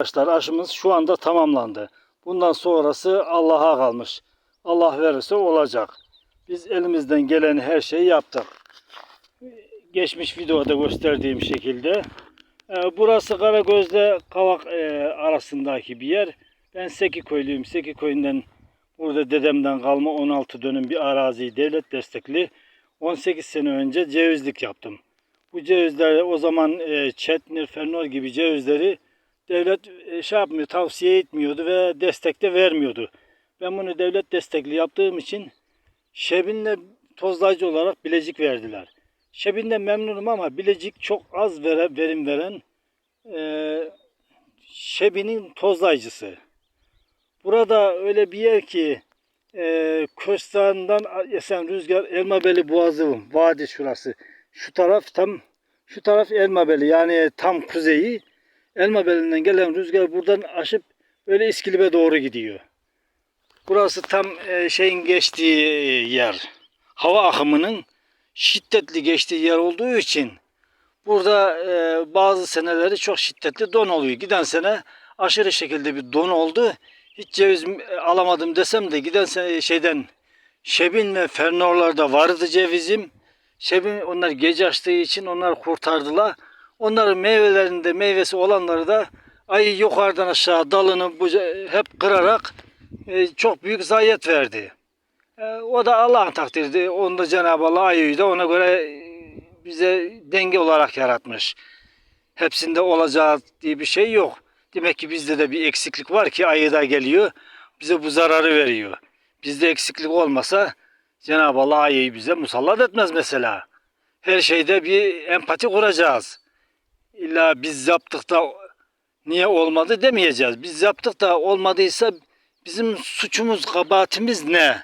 Arkadaşlar aşımız şu anda tamamlandı. Bundan sonrası Allah'a kalmış. Allah verirse olacak. Biz elimizden gelen her şeyi yaptık. Geçmiş videoda gösterdiğim şekilde. Ee, Burası Karagöz'le Kavak e, arasındaki bir yer. Ben Seki köylüyüm. Seki köyünden burada dedemden kalma 16 dönüm bir araziyi devlet destekli 18 sene önce cevizlik yaptım. Bu cevizler o zaman e, Çetnir, Fernor gibi cevizleri devlet e, şey yapmıyor, tavsiye etmiyordu ve destek de vermiyordu. Ben bunu devlet destekli yaptığım için Şebin'le tozlayıcı olarak Bilecik verdiler. Şebin'den memnunum ama Bilecik çok az vere, verim veren e, Şebin'in tozlayıcısı. Burada öyle bir yer ki e, Köstan'dan esen rüzgar Elmabeli Boğazı vadi şurası. Şu taraf tam şu taraf Elmabeli yani tam kuzeyi. Elmabeli'nden gelen rüzgar buradan aşıp öyle İskilip'e doğru gidiyor. Burası tam e, şeyin geçtiği yer. Hava akımının şiddetli geçtiği yer olduğu için burada e, bazı seneleri çok şiddetli don oluyor. Giden sene aşırı şekilde bir don oldu. Hiç ceviz e, alamadım desem de giden sene şeyden Şebin ve Fernorlarda vardı cevizim. Şebin onlar gece açtığı için onlar kurtardılar. Onların meyvelerinde meyvesi olanları da ayı yukarıdan aşağı dalını hep kırarak e, çok büyük zayiat verdi. E, o da Allah'ın takdirdi. Onu da Cenab-ı Allah ayıyı da ona göre e, bize denge olarak yaratmış. Hepsinde olacağı diye bir şey yok. Demek ki bizde de bir eksiklik var ki ayı da geliyor. Bize bu zararı veriyor. Bizde eksiklik olmasa Cenab-ı Allah ayıyı bize musallat etmez mesela. Her şeyde bir empati kuracağız. İlla biz yaptık da niye olmadı demeyeceğiz. Biz yaptık da olmadıysa bizim suçumuz, kabahatimiz ne?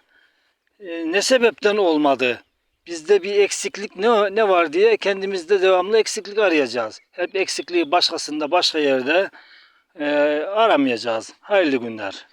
Ee, ne sebepten olmadı? Bizde bir eksiklik ne, ne var diye kendimizde devamlı eksiklik arayacağız. Hep eksikliği başkasında, başka yerde e, aramayacağız. Hayırlı günler.